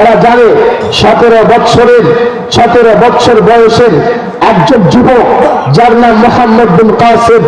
তারা জানে সতেরো বৎসরের, সতেরো বৎসর বয়সের একজন যুবক যার নাম মোহাম্মদ বিন কাসিম।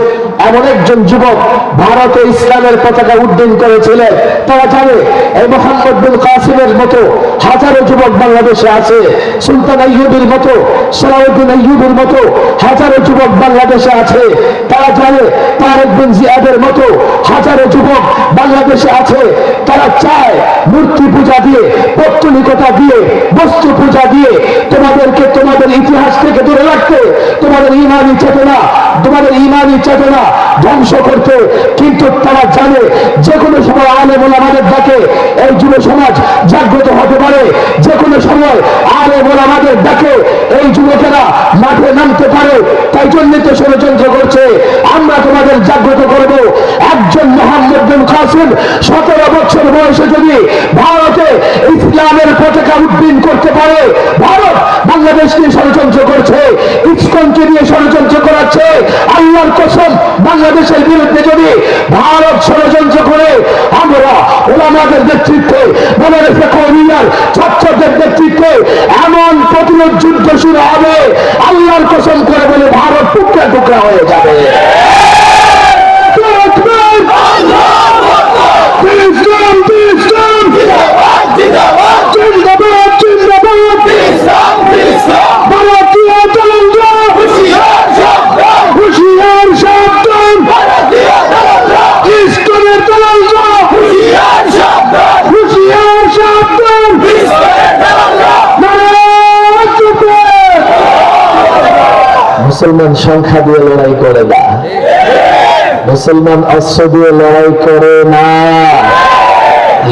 এমন একজন যুবক ভারতে ইসলামের পতাকা উড্ডীন করেছিলেন। তারা জানে এই মোহাম্মদ বিন কাসিমের মতো হাজারো যুবক বাংলাদেশে আছে। সুলতান আইয়ুবের মতো, সালাউদ্দিন আইয়ুবের মতো হাজারো যুবক বাংলাদেশে আছে। তারা জানে তারেক বিন জিয়াদের মতো হাজারো যুবক বাংলাদেশে আছে। তারা চায় মূর্তি পূজা দিয়ে, পৌত্তলিকতা দিয়ে, বস্তু পূজা দিয়ে তোমাদেরকে তোমাদের ইতিহাস থেকে দূরে রাখতে, তোমাদের ইমানি চেতনা, তোমাদের ইমানি চেতনা ধ্বংস করতে। কিন্তু তারা জানে যে কোনো সময় আলে বলে আমাদের ডাকে, এই যুব সমাজ জাগ্রত হতে পারে। যে কোনো সময় আলে বলে আমাদের ডাকে, এই যুবকেরা মাঠে নামতে পারে তাই জন্য তো ষড়যন্ত্র করছে আমরা তোমাদের জাগ্রত করব একজন বিন কাসিম, সতেরো বছর বয়সে যদি ভারতে ইসলামের পতাকা উড্ডীন করতে পারে, ভারত বাংলাদেশ নিয়ে ষড়যন্ত্র করছে, ইস্কনকে নিয়ে ষড়যন্ত্র করাচ্ছে, আল্লাহর কসম, বাংলাদেশের বিরুদ্ধে যদি ভারত ষড়যন্ত্র করে, আমরা ওলামাদের নেতৃত্বে বাংলাদেশের কর্মীর ছাত্রদের নেতৃত্বে এমন প্রতিরোধ যুদ্ধ শুরু হবে, আল্লাহর কসম করে বলে ভারত টুকরা টুকরা হয়ে মুসলমান সংখ্যা দিয়ে লড়াই করে না। মুসলমান অস্ত্র দিয়ে লড়াই করে না।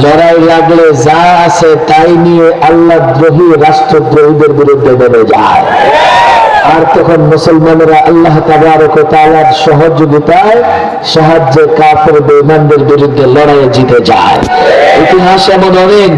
লড়াই লাগলে যা আছে তাই নিয়ে আল্লাহ দ্রোহী রাষ্ট্রদ্রোহীদের বিরুদ্ধে নেমে যায়। আর তখন মুসলমানেরা আল্লাহ তাআলার সহযোগিতায় সাহায্যে কাফের বেঈমানদের বিরুদ্ধে লড়াইয়ে জিতে যায়। ইতিহাস এমন অনেক